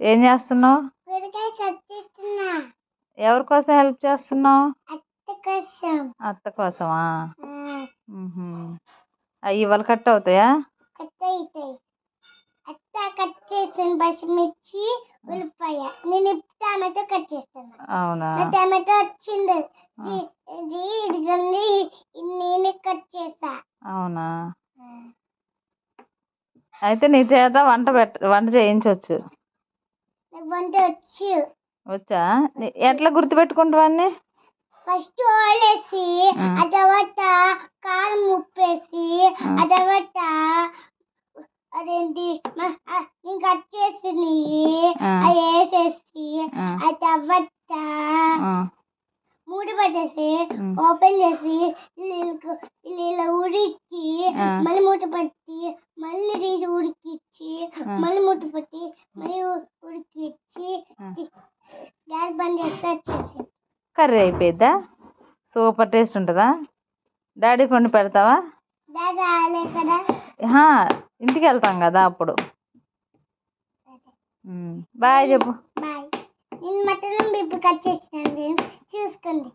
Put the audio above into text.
ఏం చేస్తున్నావు? ఎవరి కోసం హెల్ప్ చేస్తున్నావు? అత్త కోసం. అత్త కోసమా. అవి ఇవాళ కట్ అవుతాయా? అత్త కట్ చేస్తాను పచ్చిమిర్చి ఉల్లిపాయ. నేను టమాటో కట్ చేస్తాను అవునా? టమాటో వచ్చింది. ఇది ఇది ఇదిగోండి ఇది నేనే కట్ చేస్తా అవునా అయితే నీ చేత వంట పెట్ట వంట చేయించవచ్చు వంట వచ్చు వచ్చా ఎట్లా గుర్తుపెట్టుకుంటావు అన్ని ఫస్ట్ వేసి ఆ. తర్వాత కారం ఉప్పేసి ఆ. తర్వాత అదేంటి నేను కట్ చేసింది ఆ. అది వేసేసి ఆ. తర్వాత మూడు పట్టేసి. ఓపెన్ చేసి. మళ్ళీ మూట పట్టి మళ్ళీ తీసి ఉడికిచ్చి. మళ్ళీ మూట పట్టి మళ్ళీ ఉడికిచ్చి గ్యాస్ బంద్ చేస్తే వచ్చేసి. కర్రీ అయిపోయిద్దా? సూపర్ టేస్ట్ ఉంటుందా? డాడీ కొండి పెడతావా? దాదా ఆలే కదా. ఇంటికి వెళ్తాం కదా అప్పుడు. బాయ్ చెప్పు. బాయ్. నేను మటన్ బిప్పు కట్ చేసినాను చూసుకోండి.